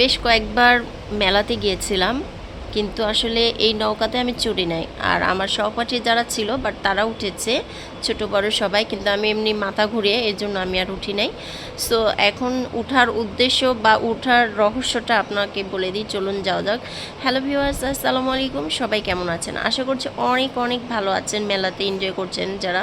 বেশ কয়েকবার মেলাতে গিয়েছিলাম, কিন্তু আসলে এই নৌকাতে আমি চড়ি নাই। আর আমার সহপাঠী যারা ছিল বাট তারা উঠেছে, ছোট বড় সবাই, কিন্তু আমি এমনি মাথা ঘুরিয়ে এর জন্য আমি আর উঠি নাই। সো এখন উঠার উদ্দেশ্য বা উঠার রহস্যটা আপনাকে বলে দিই, চলুন যাওয়া যাক। হ্যালো ভিউয়ার্স আসসালামু আলাইকুম, সবাই কেমন আছেন? আশা করছি অনেক অনেক ভালো আছেন, মেলাতে এনজয় করছেন যারা।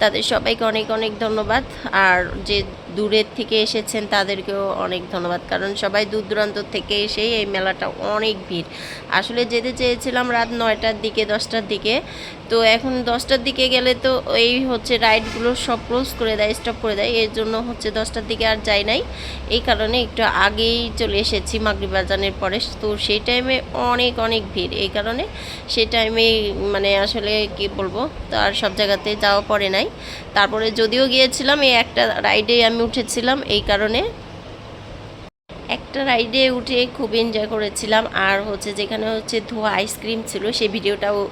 তাদের সবাইকে অনেক অনেক ধন্যবাদ। আর যে দূরের থেকে এসেছেন, তাদেরকেও অনেক ধন্যবাদ। কারণ সবাই দূর দূরান্ত থেকে এসেই এই মেলাটা অনেক ভিড়। আসলে যেতে চেয়েছিলাম রাত নয়টার দিকে, দশটার দিকে। তো এখন দশটার দিকে গেলে তো এই হচ্ছে রাইডগুলো সব ক্লোজ করে দেয় স্টপ করে দেয়। এর জন্য হচ্ছে দশটার দিকে আর যাই নাই। এই কারণে একটু আগেই চলে এসেছি মাগরিব বাজানের পরে। তো সেই টাইমে অনেক অনেক ভিড়। এই কারণে সেই টাইমে মানে আসলে কি বলব, তো আর সব জায়গাতে যাওয়া পড়ে নাই। তারপরে যদিও গিয়েছিলাম, এই একটা রাইডে আমি উঠেছিলাম। এই কারণে একটা রাইডে উঠে খুব এনজয় করেছিলাম। আর হচ্ছে যেখানে হচ্ছে ধোয়া আইসক্রিম ছিল সেই ভিডিওটাও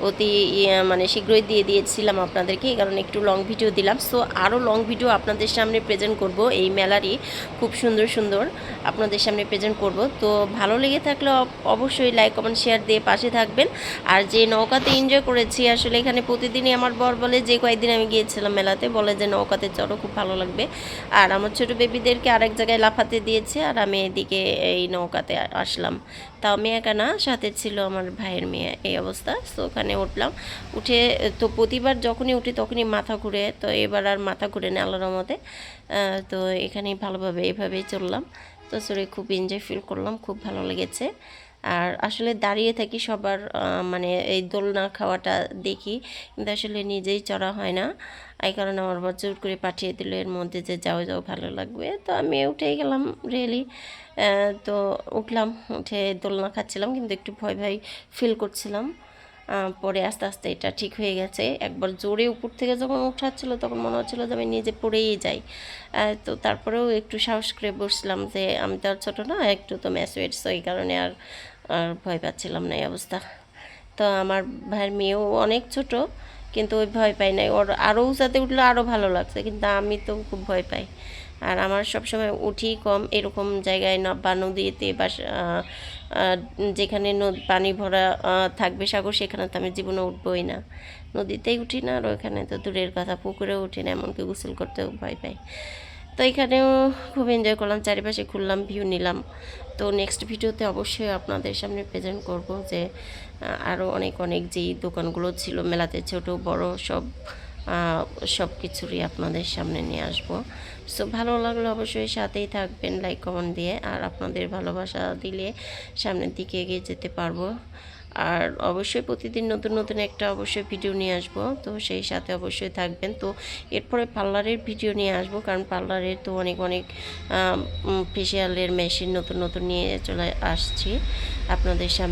অতি ইয়ে, মানে শীঘ্রই দিয়ে দিয়েছিলাম আপনাদেরকে এই কারণে একটু লং ভিডিও দিলাম। সো আরও লং ভিডিও আপনাদের সামনে প্রেজেন্ট করব। এই মেলারই খুব সুন্দর সুন্দর আপনাদের সামনে প্রেজেন্ট করব। তো ভালো লেগে থাকলে অব- অবশ্যই লাইক কমেন্ট শেয়ার দিয়ে পাশে থাকবেন। আর যে নৌকাতে এনজয় করেছি আসলে এখানে প্রতিদিনই আমার বর বলে যে কয়েকদিন আমি গিয়েছিলাম মেলাতে বলে যে নৌকাতে চড়ো খুব ভালো লাগবে। আর আমার ছোটো বেবিদেরকে আরেক জায়গায় লাফাতে দিয়েছে আর আমি এদিকে এই নৌকাতে আসলাম। তাও একা না সাথে ছিল আমার ভাইয়ের মেয়ে, এই অবস্থা। তো ওখানে উঠলাম। উঠে, তো প্রতিবার যখনই উঠি তখনই মাথা ঘুরে, তো এবার আর মাথা ঘুরে না আল্লাহর মতে তো এখানেই ভালোভাবে এভাবেই চললাম। তো সরি খুব এনজয় ফিল করলাম, খুব ভালো লেগেছে। আর আসলে দাঁড়িয়ে থাকি সবার মানে এই দোলনা খাওয়াটা দেখি। কিন্তু আসলে নিজেই চড়া হয় না। এই কারণে আমার বর জোর করে পাঠিয়ে দিল, এর মধ্যে যে যাও যাও, ভালো লাগবে। তো আমি উঠেই গেলাম রেলি। তো উঠলাম, উঠে দোলনা খাচ্ছিলাম, কিন্তু একটু ভয় ভয় ফিল করছিলাম। পরে আস্তে আস্তে এটা ঠিক হয়ে গেছে। একবার জোরে উপর থেকে যখন উঠাচ্ছিল, তখন মনে হচ্ছিল যে আমি নিজে পড়েই যাই। তো তারপরেও একটু সাহস করে বসলাম যে আমি তো আর ছোটো না, একটু তো ম্যাচ ওয়েটস এই কারণে আর আর ভয় পাচ্ছিলাম না এই অবস্থা। তো আমার ভাইয়ের মেয়েও অনেক ছোট কিন্তু ওই ভয় পাই নাই। ওর আরও উঁচাতে উঠলে আরও ভালো লাগছে, কিন্তু আমি তো খুব ভয় পাই। আর আমার সবসময় উঠি কম এরকম জায়গায় ন বা নদীতে বা যেখানে পানি ভরা থাকবে সাগর, সেখানে তো আমি জীবনে উঠবই না। নদীতেই উঠি না আর ওইখানে তো দূরের কথা, পুকুরেও উঠি না, এমনকি গোসল করতেও ভয় পাই। তো এখানেও খুব এনজয় করলাম, চারিপাশে ঘুরলাম ভিউ নিলাম। তো নেক্সট ভিডিওতে অবশ্যই আপনাদের সামনে প্রেজেন্ট করব যে আরও অনেক অনেক যেই দোকানগুলো ছিল, মেলাতে ছোট, বড়, সব সব কিছুরই আপনাদের সামনে নিয়ে আসব। সো ভালো লাগলে অবশ্যই সাথেই থাকবেন লাইক কমেন্ট দিয়ে, আর আপনাদের ভালোবাসা দিলে সামনের দিকে এগিয়ে যেতে পারব। আর অবশ্যই প্রতিদিন নতুন নতুন একটা অবশ্যই ভিডিও নিয়ে আসব। তো সেই সাথে অবশ্যই থাকবেন। তো এরপরে পার্লারের ভিডিও নিয়ে আসব, কারণ পার্লারের তো অনেক অনেক ফেসিয়ালের মেশিন নতুন নতুন নিয়ে চলে আসছি আপনাদের সামনে।